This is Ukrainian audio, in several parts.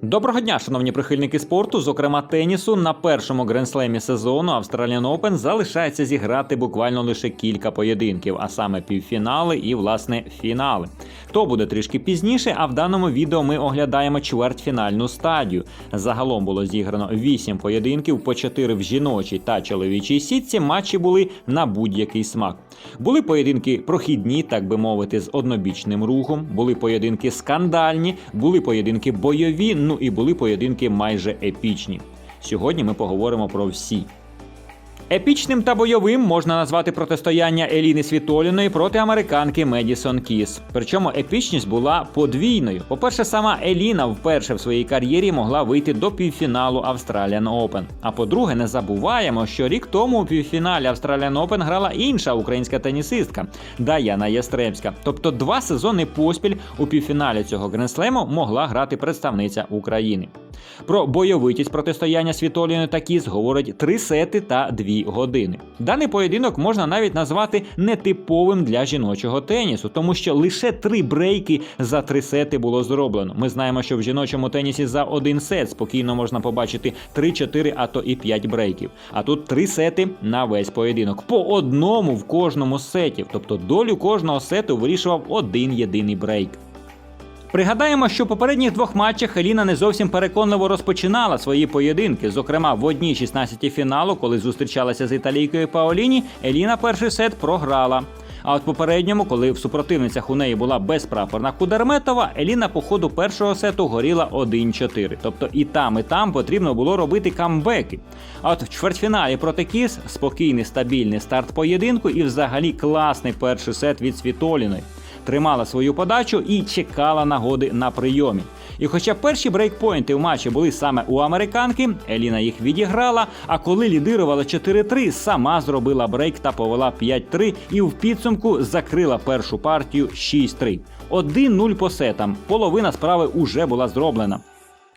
Доброго дня, шановні прихильники спорту, зокрема тенісу. На першому гренслемі сезону Australian Open залишається зіграти буквально лише кілька поєдинків, а саме півфінали і власне фінали. То буде трішки пізніше, а в даному відео ми оглядаємо чвертьфінальну стадію. Загалом було зіграно 8 поєдинків, по 4 в жіночій та чоловічій сітці. Матчі були на будь-який смак. Були поєдинки прохідні, так би мовити, з однобічним рухом. Були поєдинки скандальні, були поєдинки бойові. Ну і були поєдинки майже епічні. Сьогодні ми поговоримо про всі. Епічним та бойовим можна назвати протистояння Еліни Світоліної проти американки Медісон Кіс. Причому епічність була подвійною. По-перше, сама Еліна вперше в своїй кар'єрі могла вийти до півфіналу Australian Open. А по-друге, не забуваємо, що рік тому у півфіналі Australian Open грала інша українська тенісистка Даяна Ястремська. Тобто два сезони поспіль у півфіналі цього гренслему могла грати представниця України. Про бойовитість протистояння Світоліної та Кіс говорить три сети та дві години. Даний поєдинок можна навіть назвати нетиповим для жіночого тенісу, тому що лише три брейки за три сети було зроблено. Ми знаємо, що в жіночому тенісі за один сет спокійно можна побачити 3-4, а то і 5 брейків. А тут три сети на весь поєдинок. По одному в кожному з сетів. Тобто долю кожного сету вирішував один єдиний брейк. Пригадаємо, що в попередніх двох матчах Еліна не зовсім переконливо розпочинала свої поєдинки. Зокрема, в одній 16 фіналу, коли зустрічалася з італійкою Паоліні, Еліна перший сет програла. А от попередньому, коли в супротивницях у неї була безпрапорна Кудерметова, Еліна по ходу першого сету горіла 1-4. Тобто і там, і там потрібно було робити камбеки. А от в чвертьфіналі проти Кіс спокійний стабільний старт поєдинку і взагалі класний перший сет від Світоліної тримала свою подачу і чекала нагоди на прийомі. І хоча перші брейкпойнти в матчі були саме у американки, Еліна їх відіграла. А коли лідирувала 4-3, сама зробила брейк та повела 5-3 і в підсумку закрила першу партію 6-3. 1-0 по сетам. Половина справи уже була зроблена.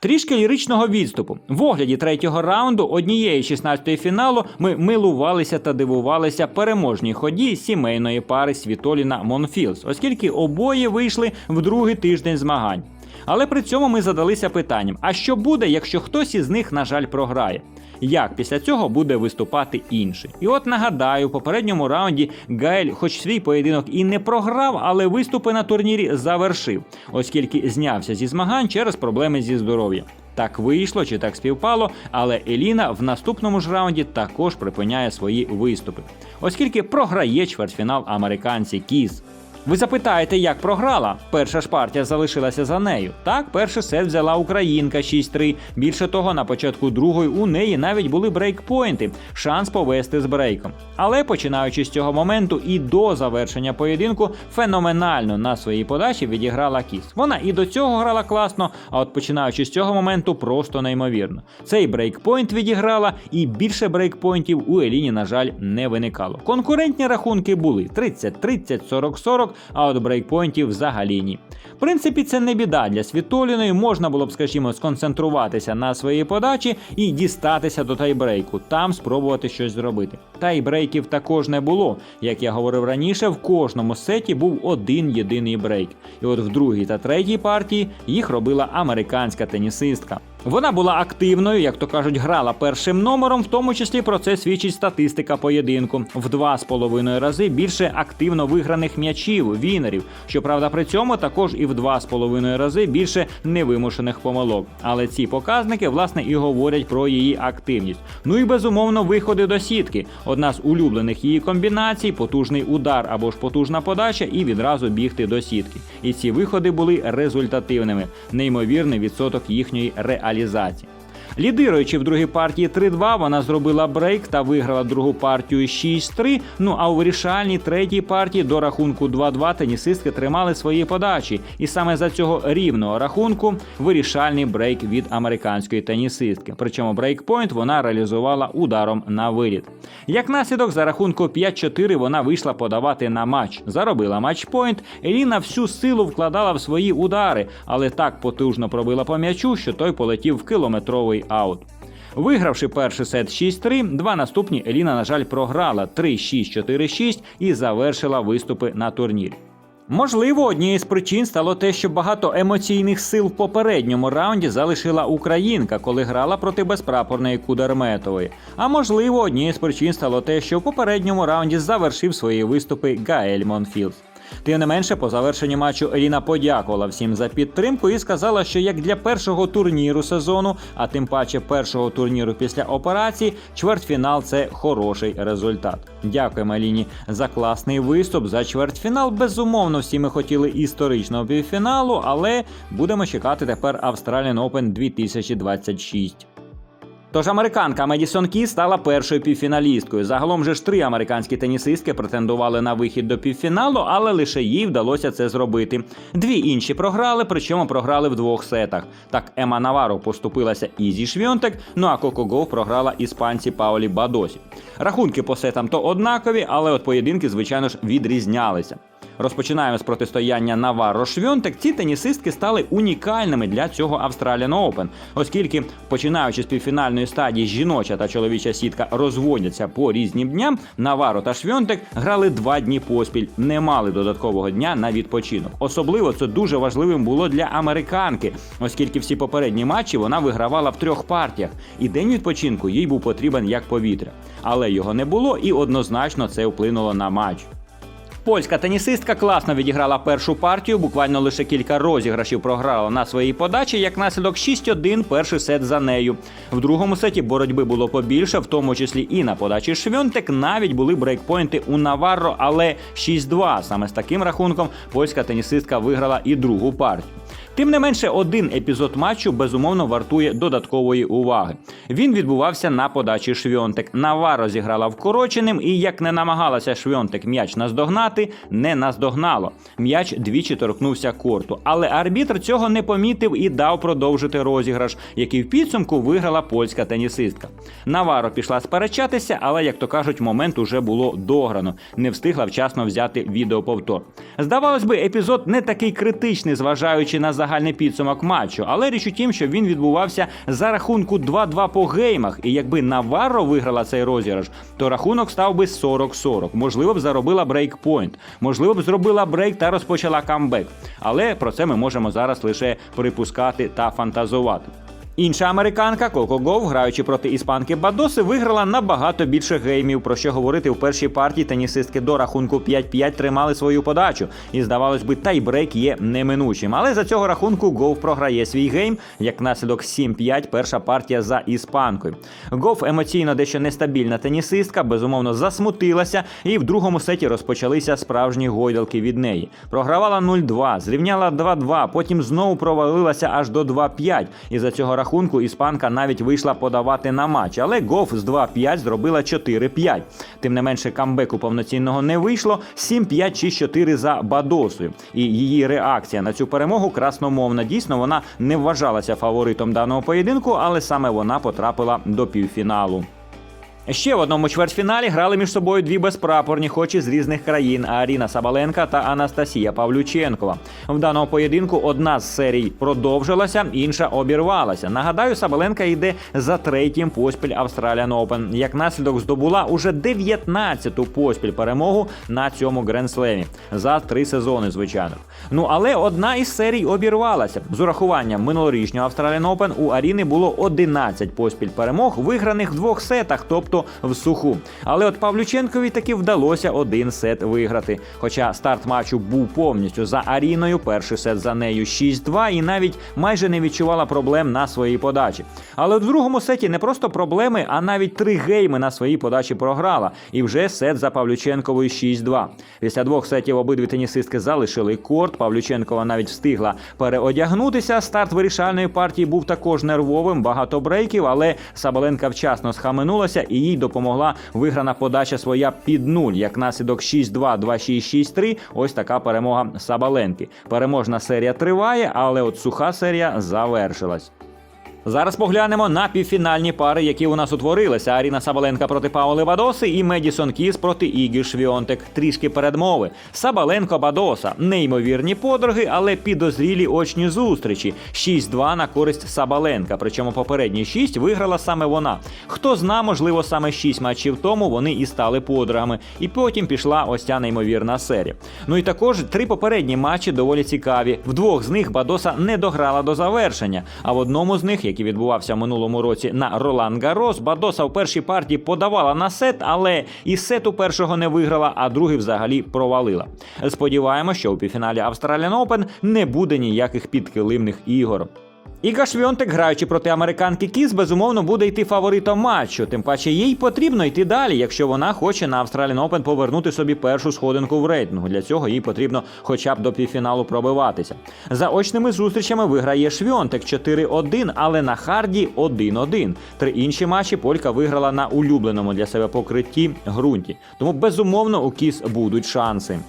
Трішки ліричного відступу. В огляді третього раунду однієї 16-ї фіналу ми милувалися та дивувалися переможній ході сімейної пари Світоліна Монфілс, оскільки обоє вийшли в другий тиждень змагань. Але при цьому ми задалися питанням: а що буде, якщо хтось із них, на жаль, програє? Як після цього буде виступати інший? І от нагадаю, в попередньому раунді Гаель, хоч свій поєдинок і не програв, але виступи на турнірі завершив, оскільки знявся зі змагань через проблеми зі здоров'ям. Так вийшло чи так співпало, але Еліна в наступному ж раунді також припиняє свої виступи, оскільки програє чвертьфінал американці Кіз. Ви запитаєте, як програла? Перша ж партія залишилася за нею. Так, перший сет взяла Українка 6-3. Більше того, на початку другої у неї навіть були брейкпойнти, шанс повести з брейком. Але починаючи з цього моменту і до завершення поєдинку, феноменально на своїй подачі відіграла кіс. Вона і до цього грала класно, а от починаючи з цього моменту, просто неймовірно. Цей брейкпойнт відіграла, і більше брейкпойнтів у Еліні, на жаль, не виникало. Конкурентні рахунки були 30-30, 40-40 а от брейкпойнтів взагалі ні. В принципі, це не біда для Світоліної, можна було б, скажімо, сконцентруватися на своїй подачі і дістатися до тайбрейку, там спробувати щось зробити. Тайбрейків також не було. Як я говорив раніше, в кожному сеті був один єдиний брейк. І от в другій та третій партії їх робила американська тенісистка. Вона була активною, як то кажуть, грала першим номером, в тому числі про це свідчить статистика поєдинку. В два з половиною рази більше активно виграних м'ячів, вінерів. Щоправда, при цьому також і в два з половиною рази більше невимушених помилок. Але ці показники, власне, і говорять про її активність. Ну і безумовно виходи до сітки. Одна з улюблених її комбінацій потужний удар або ж потужна подача, і відразу бігти до сітки. І ці виходи були результативними. Неймовірний відсоток їхньої реалізації реалізації. Лідируючи в другій партії 3-2, вона зробила брейк та виграла другу партію 6-3. Ну а у вирішальній третій партії до рахунку 2-2 тенісистки тримали свої подачі. І саме за цього рівного рахунку вирішальний брейк від американської тенісистки. Причому брейкпойнт вона реалізувала ударом на виліт. Як наслідок, за рахунку 5-4 вона вийшла подавати на матч. Заробила матчпойнт. Еліна всю силу вкладала в свої удари, але так потужно пробила по м'ячу, що той полетів в кілометровий аут. Вигравши перший сет 6-3, два наступні Еліна, на жаль, програла 3-6, 4-6 і завершила виступи на турнірі. Можливо, однією з причин стало те, що багато емоційних сил в попередньому раунді залишила українка, коли грала проти безпрапорної Кудерметової. А можливо, однією з причин стало те, що в попередньому раунді завершив свої виступи Гаель Монфілд. Тим не менше, по завершенню матчу Еліна подякувала всім за підтримку і сказала, що як для першого турніру сезону, а тим паче першого турніру після операції, чвертьфінал це хороший результат. Дякуємо Еліні за класний виступ. За чвертьфінал. Безумовно, всі ми хотіли історичного півфіналу, але будемо чекати тепер Australian Open 2026. Тож американка Медісон Кі стала першою півфіналісткою. Загалом же ж три американські тенісистки претендували на вихід до півфіналу, але лише їй вдалося це зробити. Дві інші програли, причому програли в двох сетах. Так Ема Наваро поступилася Ізі Швьонтек, ну а Коко Гоу програла іспанці Паолі Бадосі. Рахунки по сетам то однакові, але от поєдинки, звичайно ж, відрізнялися. Розпочинаємо з протистояння Наварро Швьонтек. Ці тенісистки стали унікальними для цього Australian Open, оскільки, починаючи з півфінальної стадії, жіноча та чоловіча сітка розводяться по різним дням. Наваро та Швьонтек грали два дні поспіль, не мали додаткового дня на відпочинок. Особливо це дуже важливим було для американки, оскільки всі попередні матчі вона вигравала в трьох партіях, і день відпочинку їй був потрібен як повітря. Але його не було, і однозначно це вплинуло на матч. Польська тенісистка класно відіграла першу партію, буквально лише кілька розіграшів програла на своїй подачі, як наслідок 6-1 перший сет за нею. В другому сеті боротьби було побільше, в тому числі і на подачі Швьонтек. Навіть були брейкпойнти у Наварро, але 6-2. Саме з таким рахунком польська тенісистка виграла і другу партію. Тим не менше, один епізод матчу безумовно вартує додаткової уваги. Він відбувався на подачі Швьонтек. Наваро зіграла вкороченим, і як не намагалася Швьонтек м'яч наздогнати, не наздогнало. М'яч двічі торкнувся корту. Але арбітр цього не помітив і дав продовжити розіграш, який в підсумку виграла польська тенісистка. Наваро пішла сперечатися, але, як то кажуть, момент уже було дограно. Не встигла вчасно взяти відеоповтор. Здавалось би, епізод не такий критичний, зважаючи на загальний підсумок матчу, але річ у тім, що він відбувався за рахунку 2-2 по геймах. І якби Наварро виграла цей розіграш, то рахунок став би 40-40. Можливо б заробила брейкпойнт, можливо б зробила брейк та розпочала камбек. Але про це ми можемо зараз лише припускати та фантазувати. Інша американка Коко Гов, граючи проти іспанки Бадоси, виграла набагато більше геймів. Про що говорити у першій партії тенісистки до рахунку 5-5 тримали свою подачу. І здавалось би, тайбрейк є неминучим. Але за цього рахунку Гов програє свій гейм, як наслідок 7-5 перша партія за іспанкою. Гов емоційно дещо нестабільна тенісистка, безумовно засмутилася, і в другому сеті розпочалися справжні гойдалки від неї. Програвала 0-2, зрівняла 2-2, потім знову провалилася аж до 2-5. І за цього рахунку іспанка навіть вийшла подавати на матч, але Гоф з 2-5 зробила 4-5. Тим не менше, камбеку повноцінного не вийшло. 7-5 6-4 за Бадосою. І її реакція на цю перемогу красномовна. Дійсно, вона не вважалася фаворитом даного поєдинку, але саме вона потрапила до півфіналу. Ще в одному чвертьфіналі грали між собою дві безпрапорні, хоч і з різних країн Аріна Сабаленка та Анастасія Павлюченкова. В даному поєдинку одна з серій продовжилася, інша обірвалася. Нагадаю, Сабаленка йде за третім поспіль Australian Open. Як наслідок здобула уже 19-ту поспіль перемогу на цьому гренслемі за три сезони, звичайно. Ну але одна із серій обірвалася. З урахуванням минулорічнього Australian Open у Аріни було 11 поспіль перемог, виграних в двох сетах, тобто в суху. Але от Павлюченкові таки вдалося один сет виграти. Хоча старт матчу був повністю за Аріною, перший сет за нею 6-2 і навіть майже не відчувала проблем на своїй подачі. Але в другому сеті не просто проблеми, а навіть три гейми на своїй подачі програла. І вже сет за Павлюченковою 6-2. Після двох сетів обидві тенісистки залишили корт. Павлюченкова навіть встигла переодягнутися. Старт вирішальної партії був також нервовим, багато брейків, але Сабаленка вчасно схаменулася і їй допомогла виграна подача своя під нуль. Як наслідок 6-2, 2-6, 6-3. Ось така перемога Сабаленки. Переможна серія триває, але от суха серія завершилась. Зараз поглянемо на півфінальні пари, які у нас утворилися: Аріна Сабаленка проти Паули Бадоси і Медісон Кіс проти Ігі Швіонтек. Трішки передмови. Сабаленко Бадоса неймовірні подруги, але підозрілі очні зустрічі. 6-2 на користь Сабаленка. Причому попередні 6 виграла саме вона. Хто зна, можливо, саме 6 матчів тому вони і стали подругами. І потім пішла ось ця неймовірна серія. Ну і також три попередні матчі доволі цікаві. В двох з них Бадоса не дограла до завершення. А в одному з них, який відбувався в минулому році на Ролан Гарос, Бадоса в першій партії подавала на сет, але і сету першого не виграла, а другий взагалі провалила. Сподіваємося, що у півфіналі Australian Open не буде ніяких підкилимних ігор. Іга Швьонтек, граючи проти американки Кіс, безумовно буде йти фаворитом матчу. Тим паче їй потрібно йти далі, якщо вона хоче на Australian Open повернути собі першу сходинку в рейтингу. Для цього їй потрібно хоча б до півфіналу пробиватися. За очними зустрічами виграє Швьонтек 4-1, але на харді 1-1. Три інші матчі Полька виграла на улюбленому для себе покритті ґрунті. Тому безумовно у Кіс будуть шанси.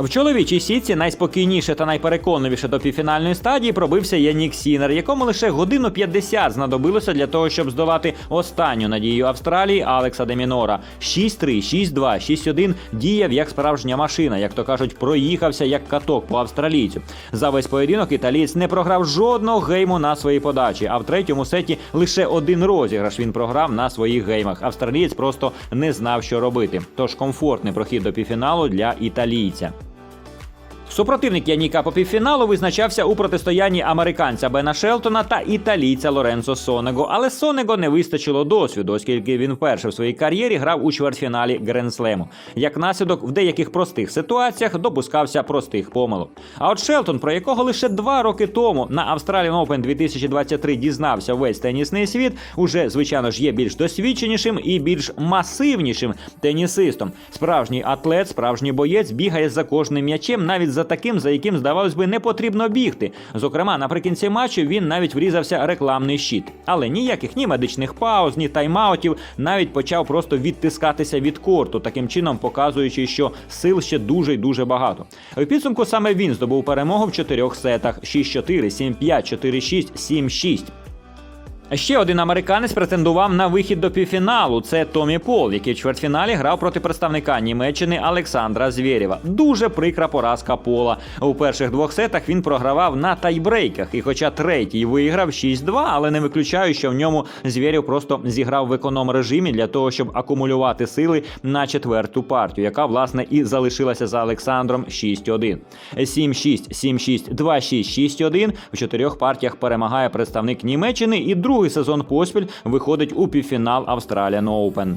В чоловічій сітці найспокійніше та найпереконливіше до півфінальної стадії пробився Янік Сінер, якому лише годину 50 знадобилося для того, щоб здолати останню надію Австралії Алекса Демінора. 6-3, 6-2, 6-1 діяв як справжня машина, як то кажуть, проїхався як каток по австралійцю. За весь поєдинок італієць не програв жодного гейму на своїй подачі. А в третьому сеті лише один розіграш він програв на своїх геймах. Австралієць просто не знав, що робити. Тож комфортний прохід до півфіналу для італійця. Супротивник Яніка по півфіналу визначався у протистоянні американця Бена Шелтона та італійця Лоренцо Сонего. Але Сонего не вистачило досвіду, оскільки він вперше в своїй кар'єрі грав у чвертьфіналі Гренслему. Як наслідок, в деяких простих ситуаціях допускався простих помилок. А от Шелтон, про якого лише два роки тому на Australian Open 2023 дізнався весь тенісний світ, уже звичайно ж є більш досвідченішим і більш масивнішим тенісистом. Справжній атлет, справжній боєць бігає за кожним м'ячем, навіть за таким, за яким здавалось би не потрібно бігти. Зокрема, наприкінці матчу він навіть врізався рекламний щит. Але ніяких ні медичних пауз, ні тайм-аутів, навіть почав просто відтискатися від корту, таким чином показуючи, що сил ще дуже й дуже багато. В підсумку саме він здобув перемогу в чотирьох сетах: 6-4, 7-5, 4-6, 7-6. Ще один американець претендував на вихід до півфіналу. Це Томі Пол, який в чвертьфіналі грав проти представника Німеччини Олександра Звєрєва. Дуже прикра поразка Пола. У перших двох сетах він програвав на тайбрейках. І, хоча третій виграв 6-2, але не виключаю, що в ньому Звєрєв просто зіграв в економ режимі для того, щоб акумулювати сили на четверту партію, яка власне і залишилася за Олександром 6-1. 7-6, 7-6, 2-6, 6-1. В чотирьох партіях перемагає представник Німеччини і другий сезон поспіль виходить у півфінал Australian Open.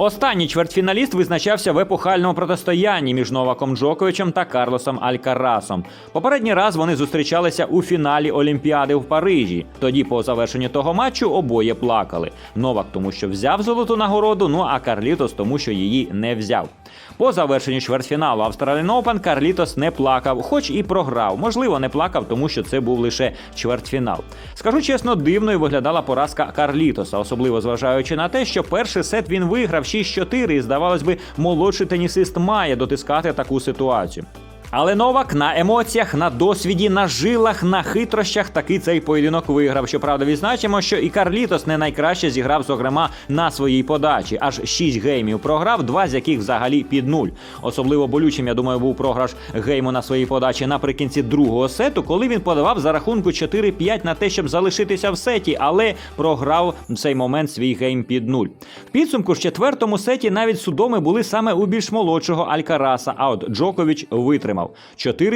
Останній чвертьфіналіст визначався в епохальному протистоянні між Новаком Джоковичем та Карлосом Алькарасом. Попередній раз вони зустрічалися у фіналі Олімпіади в Парижі. Тоді, по завершенню того матчу, обоє плакали. Новак, тому що взяв золоту нагороду, ну а Карлітос, тому що її не взяв. По завершенню чвертьфіналу Australian Open Карлітос не плакав, хоч і програв. Можливо, не плакав, тому що це був лише чвертьфінал. Скажу чесно, дивною виглядала поразка Карлітоса, особливо зважаючи на те, що перший сет він виграв 6-4, і здавалось би, молодший тенісист має дотискати таку ситуацію. Але Новак на емоціях, на досвіді, на жилах, на хитрощах таки цей поєдинок виграв. Щоправда, відзначимо, що і Карлітос не найкраще зіграв, зокрема, на своїй подачі. Аж 6 геймів програв, два з яких взагалі під нуль. Особливо болючим, я думаю, був програш гейму на своїй подачі наприкінці другого сету, коли він подавав за рахунку 4-5 на те, щоб залишитися в сеті, але програв в цей момент свій гейм під нуль. В підсумку ж четвертому сеті навіть судоми були саме у більш молодшого Алькараса. А от Джокович витримав. 4-6,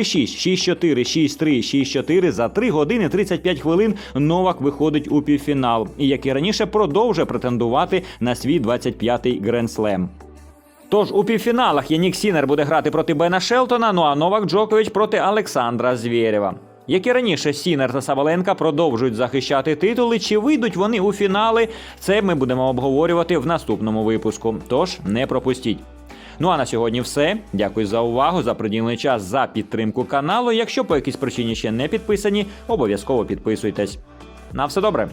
6-4, 6-3, 6-4 за 3 години 35 хвилин Новак виходить у півфінал. І як і раніше продовжує претендувати на свій 25-й гренслем. Тож у півфіналах Янік Сінер буде грати проти Бена Шелтона, ну а Новак Джокович проти Олександра Звєрєва. Як і раніше, Сінер та Сабаленка продовжують захищати титули. Чи вийдуть вони у фінали? Це ми будемо обговорювати в наступному випуску. Тож не пропустіть. Ну а на сьогодні все. Дякую за увагу, за приділений час, за підтримку каналу. Якщо по якійсь причині ще не підписані, обов'язково підписуйтесь. На все добре.